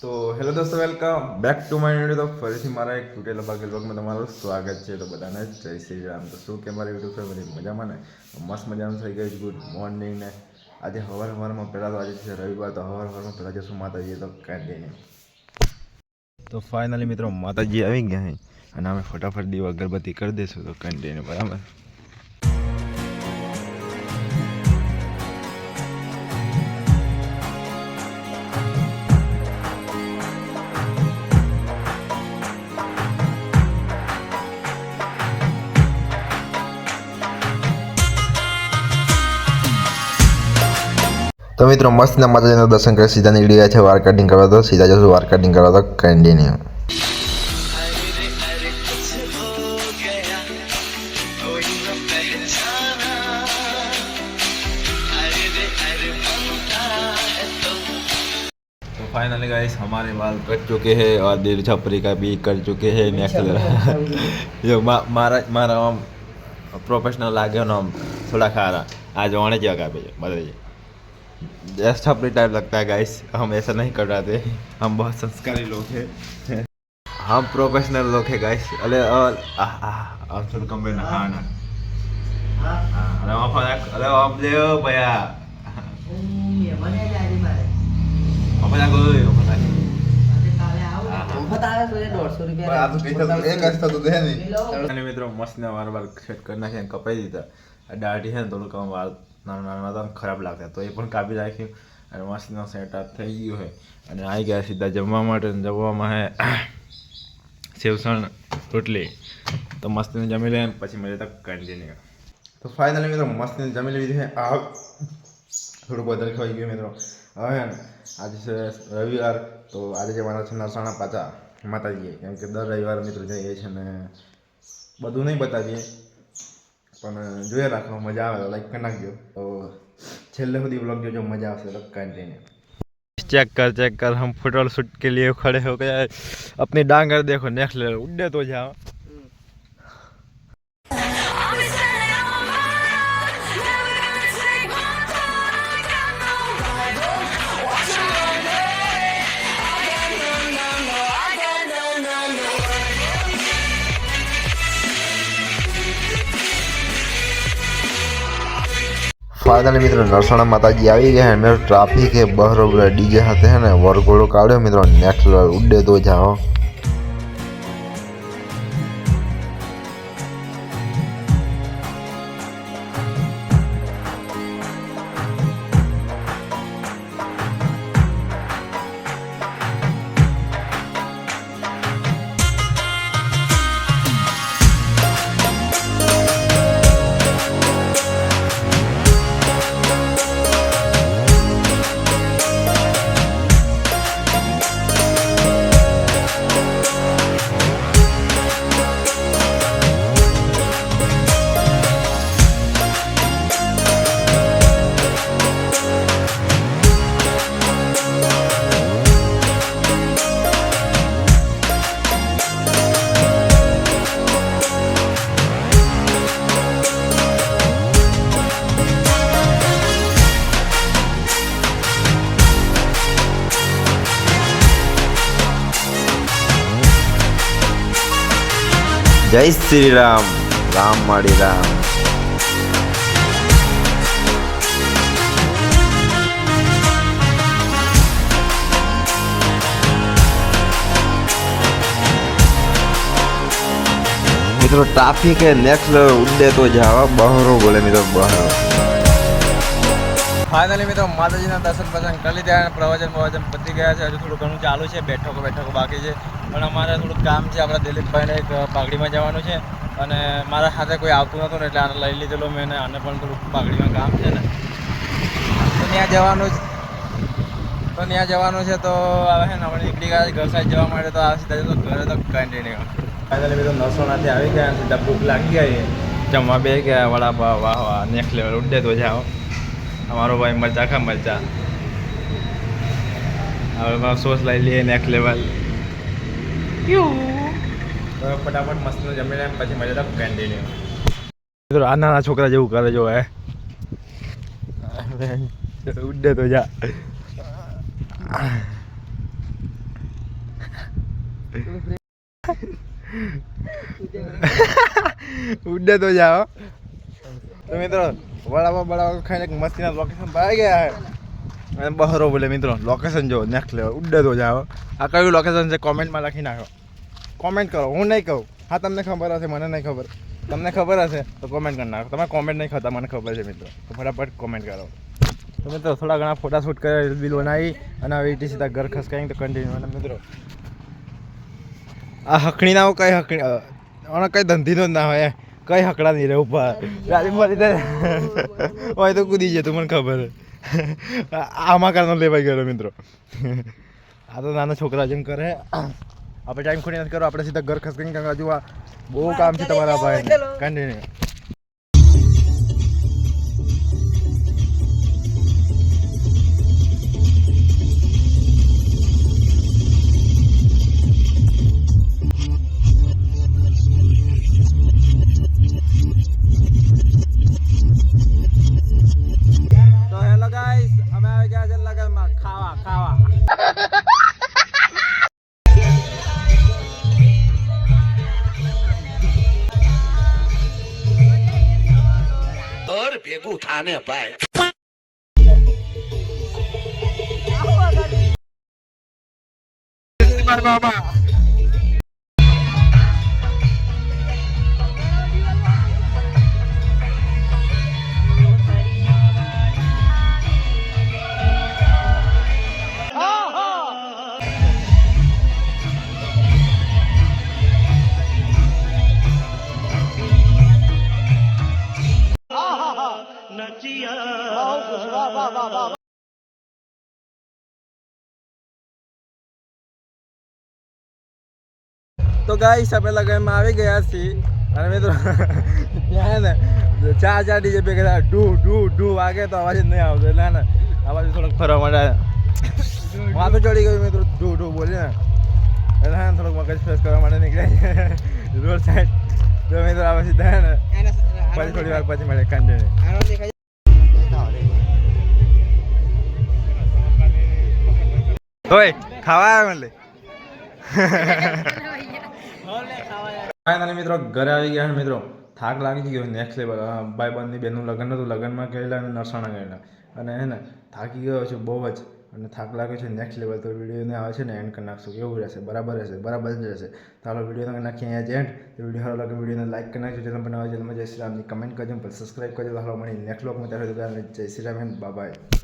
તો હેલો દોસ્તો, welcome back to my video તો ફરીથી મારા એક તૂટેલા ભાગે વ્લોગમાં તમારું સ્વાગત છે. તો બધાને જય શ્રી રામ. તો શું કે મારી યુટ્યુબ ફેમિલી? મજામાં ને? મસ્ત મજાનું થઈ ગયું ગુડ મોર્નિંગ ને? આજે હવાર હવારમાં પહેલાં તો આજે છે રવિવાર, તો હવાર હવારમાં પહેલાં જશું માતાજી તો કન્ટિન્યુ તો ફાઇનલી મિત્રો, માતાજી આવી ગયા અને અમે ફટાફટ દીવા, અગરબત્તી કરી દઈશું તો કન્ટિન્યુ બરાબર? તો મિત્રો મસ્ત માતાજીના દર્શન કરી સીધા નીકળી ગયા છે વાર કટિંગ કરવા તો સીધા જશું વાર કટિંગ કરવા તો કન્ટિન્યુ तो फाइनली गाइस हमारे बाल कट चुके हैं और दिल छपरी का भी कर चुके हैं नेक्स्ट लेवल जो मा- मारा मारा हम प्रोफेशनल लागे ना हम थोड़ा खा रहा आज होने क्या का बताइए जस्ट छपरी टाइप लगता है गाइस हम ऐसा नहीं कर रहे थे हम बहुत संस्कारी लोग हैं हम प्रोफेशनल लोग हैं गाइस अरे और आह, आह, अब थोड़ा कम में नहाना अरे आप अरे आप ले भैया apa nak gue apa nak અને મિત્રો મસ્ત ને વાર વાળ સેટ કરી નાખી અને કપાઈ દીધા આ દાઢી છે ને થોડુંક આમ વાળ નાના નાના ખરાબ લાગતા. તો એ પણ કાપી નાખ્યું અને મસ્તનો સેટઅપ થઈ ગયું છે. અને આવી ગયા સીધા જમવા માટે જમવામાં હે, સેવસણ રોટલી. તો મસ્તીને જમી લે પછી મજા તક કન્ટિન્યુ તો ફાઇનલી મિત્રો મસ્તીને જમી લીધી આ થોડુંક બદલ ખવાઈ ગયું મિત્રો. હવે આજે છે રવિવાર, તો આજે જવાના છે નરસાણા પાછા માતાજીએ, કેમ કે દર રવિવારે મિત્રો જઈએ છે ને, બધું નહીં બતાવીએ. પણ જોઈએ રાખો મજા આવે તો લાઈક કરી નાખજો તો છેલ્લે સુધી બ્લોગ જોજો મજા આવશે તો કન્ટિન્યુ चेक कर चेक कर हम फोटो शूट के लिए खड़े हो गए अपनी डांगर देखो नेक्स्ट लेवल उड़े तो जाओ ફાઇનલી મિત્રો, નરસાણા માતાજી આવી ગયા અને ટ્રાફિક એ બહરો ડીજે સાથે હે ને, વરઘોડો કાઢ્યો. મિત્રો નેક્સ્ટ ઉડે તો જાઓ. જય શ્રી રામ રામ માળી રામ મિત્રો ટ્રાફિક એ નેક્સ્ટ ઉડે તો જવા બહારો બોલે, મિત્રો, બહારો. ફાઇનલી મિત્રો, માતાજીના દર્શન પસંદ કરી લીધા અને પ્રવચન પ્રવચન પતી ગયા છે. હજુ થોડું ઘણું ચાલુ છે, બેઠકો બેઠકો બાકી છે. પણ અમારે થોડુંક કામ છે, આપણા દિલીપભાઈને એક પાઘડીમાં જવાનું છે. અને મારા સાથે કોઈ આવતું નહોતું ને એટલે આને લઈ લીધેલો મેં અને પણ થોડુંક પાઘડીમાં કામ છે ને. તો ત્યાં જવાનું તો ત્યાં જવાનું છે તો હવે ને આપણે નીકળી ગયા ઘર સાઈડ જવા માટે તો આ સીધા તો ઘરે તો કન્ટિન્યુ ફાઇનલી મિત્રો નરસોનાથી આવી ગયા સીધા ભૂખ લાગી ગઈ જમવા બે ગયા વડાપાવ વાહ વાહ નેક્સ્ટ લેવલ ઉડે તો જાઓ. અમારો ભાઈ મરચા ખા મરચા. હવે મારો સોસ લઈ લઈએ નેક્સ્ટ લેવલ તો ફટાફટ મસ્ત જમી લે પછી મજા તો કન્ટિન્યુ મિત્રો આ નાના છોકરા જેવું કરે જો હે. ઉડે તો જા. ઉડે તો જાઓ તો મિત્રો વડાવા બડાવા ખાઈને મસ્તીના લોકેશન પર આવી ગયા અને બહરો બોલે, મિત્રો લોકેશન જો નેક્સ્ટ લેવલ ઉડે તો જાઓ. આ કયું લોકેશન છે કોમેન્ટમાં લખી નાખો. કોમેન્ટ કરો, હું નહીં કહું. હા, તમને ખબર હશે, મને નહીં ખબર. તમને ખબર હશે, તો કોમેન્ટ કરી નાખો. તમે કોમેન્ટ નહીં કરતા મને ખબર છે, મિત્રો. તો ફટાફટ કોમેન્ટ કરો. તો મિત્રો, થોડા ઘણા ફોટા શૂટ કર્યા રીલ બનાવી અને હવે એટી સીધા ઘર ખસકાઈ તો કન્ટિન્યુ અને મિત્રો, આ હકણી ના કઈ હકણી અને કઈ ધંધીનો જ ના હોય કઈ હકડા નહીં રહે ઉપર. મળી હોય તો કૂદી જતું મને ખબર. આમાં કારનો લેવાઈ ગયો મિત્રો. આ તો નાના છોકરા જેમ કરે. આપણે ટાઈમ ખોટી નથી કરો આપણે સીધા ઘર ખસકીને કારણ કે હજુ બહુ કામ છે તમારા ભાઈ કન્ટિન્યુ ભેગું ભાઈ. ભાઈ તો ગાઈસ અમે લગનમાં આવી ગયા છીએ. અને મિત્રો ત્યાં ને ચાર ચાર ડીજે ભેગા થયા. ઢૂ ઢૂ ઢૂ વાગે તો અવાજ જ નહીં આવતો. એટલે ને અવાજ થોડોક ફરવા માટે માથું ચડી ગયું મિત્રો ઢૂ ઢૂ બોલી ને એટલે હા થોડોક મગજ ફ્રેશ કરવા માટે નીકળ્યા. રોડ સાઈડ તો મિત્રો આ પછી ને પછી થોડી વાર પછી મળે કન્ટિન્યુ ઓય ખાવા આવ્યા મને ફાઇનલી મિત્રો, ઘરે આવી ગયા મિત્રો. થાક લાગી ગયો નેક્સ્ટ લેવલ ભાઈબંધની બેનનું લગ્ન હતું, લગ્નમાં ગયેલા અને નરસાણા ગયેલા. અને હે ને, થાકી ગયો છું બહુ જ. અને થાક લાગે છે નેક્સ્ટ લેવલ તો વિડીયોને આવે છે ને એન્ડ કરી નાખશું. એવું રહેશે? બરાબર રહેશે? બરાબર જ રહેશે. તારો વીડિયો તમે નાખીએ અહીંયા જ એન્ડ વીડિયો સારો લાગે વિડીયોને લાઈક કરી નાખજો. ચેનલ છે તમે જય શ્રી રામની કમેન્ટ કરજો પછી સબસ્ક્રાઈબ કરજો. હાલો મળી નેક્સ્ટ લોકમાં ત્યારે જય શ્રી રામ. બાય